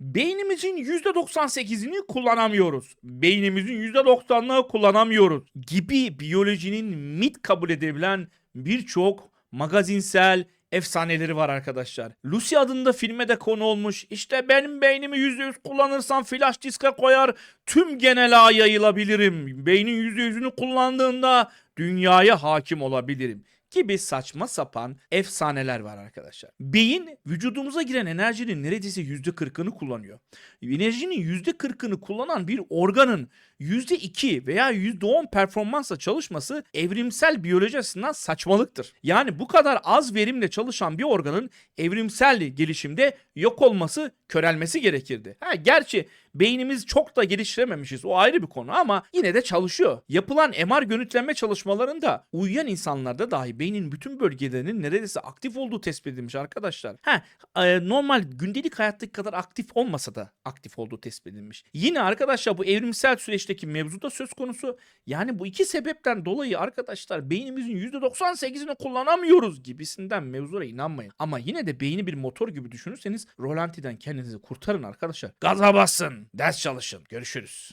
beynimizin %98'ini kullanamıyoruz. Beynimizin %90'ını kullanamıyoruz gibi biyolojinin mit kabul edilen birçok magazinsel efsaneleri var arkadaşlar. Lucy adında filme de konu olmuş. İşte benim beynimi %100 kullanırsam flash diske koyar tüm genel yayılabilirim. Beynin %100'ünü kullandığında dünyaya hakim olabilirim gibi saçma sapan efsaneler var arkadaşlar. Beyin vücudumuza giren enerjinin neredeyse %40'ını kullanıyor. Enerjinin %40'ını kullanan bir organın %2 veya %10 performansla çalışması evrimsel biyoloji açısından saçmalıktır. Yani bu kadar az verimle çalışan bir organın evrimsel gelişimde yok olması, körelmesi gerekirdi. Ha, gerçi beynimiz çok da geliştirememişiz o ayrı bir konu ama yine de çalışıyor. Yapılan MR görüntüleme çalışmalarında uyuyan insanlarda dahi beynin bütün bölgelerinin neredeyse aktif olduğu tespit edilmiş arkadaşlar. Ha, e, normal gündelik hayattaki kadar aktif olmasa da aktif olduğu tespit edilmiş. Yine arkadaşlar bu evrimsel süreçteki mevzu da söz konusu. Yani bu iki sebepten dolayı arkadaşlar beynimizin %98'ini kullanamıyoruz gibisinden mevzulara inanmayın. Ama yine de beyni bir motor gibi düşünürseniz rolantiden kendinizi kurtarın arkadaşlar. Gaza basın, ders çalışın. Görüşürüz.